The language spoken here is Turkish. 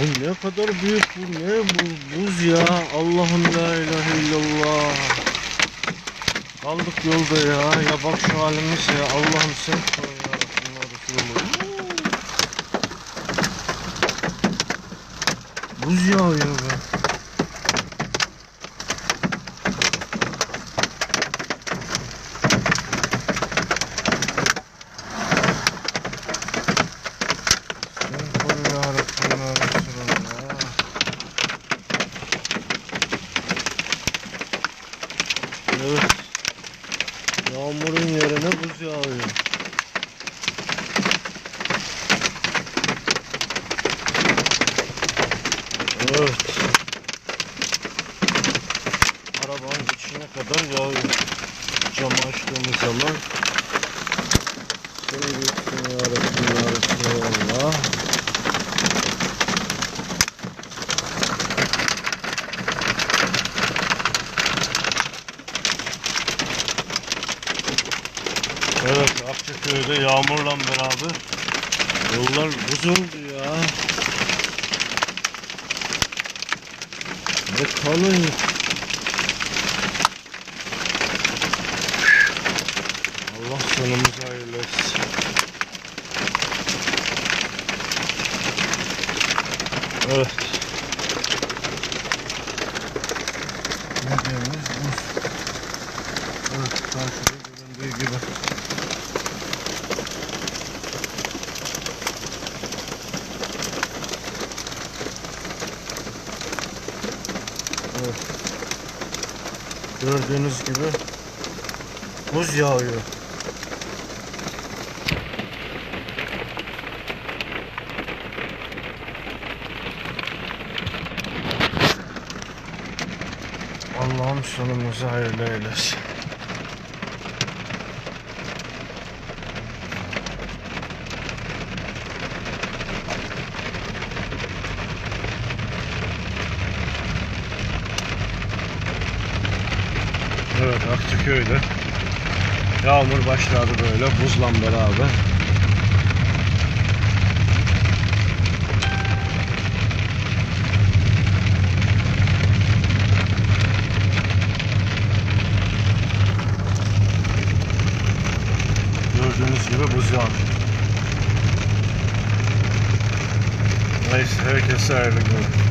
Bu ne kadar büyük bu ne bu buz ya? Allah'ım la ilahe illallah. Kaldık yolda ya. Ya bak şu halimiz ya. Allah'ım sen koru ya Resulallah. Buz yağıyor be Sen koru ya Rabbim ya Resulallah Evet. Yağmurun yerine buz yağıyor. Evet. Arabanın içine kadar yağıyor. Camı açtığımız zaman Seni büyüksün ya Rabbi ya Resulallah. Evet Akçaköy'de yağmurla beraber yollar buz oldu ya. Ne kalın. Allah sonumuzu hayırlı etsin. Evet. Ne diyoruz? Evet karşıda göründüğü gibi. Gördüğünüz gibi buz yağıyor. Allah'ım sonumuzu hayırlı eylesin. Evet Akçaköy'de yağmur başladı böyle buzla beraber. Gördüğünüz gibi buz yağıyor. Neyse herkese hayırlı.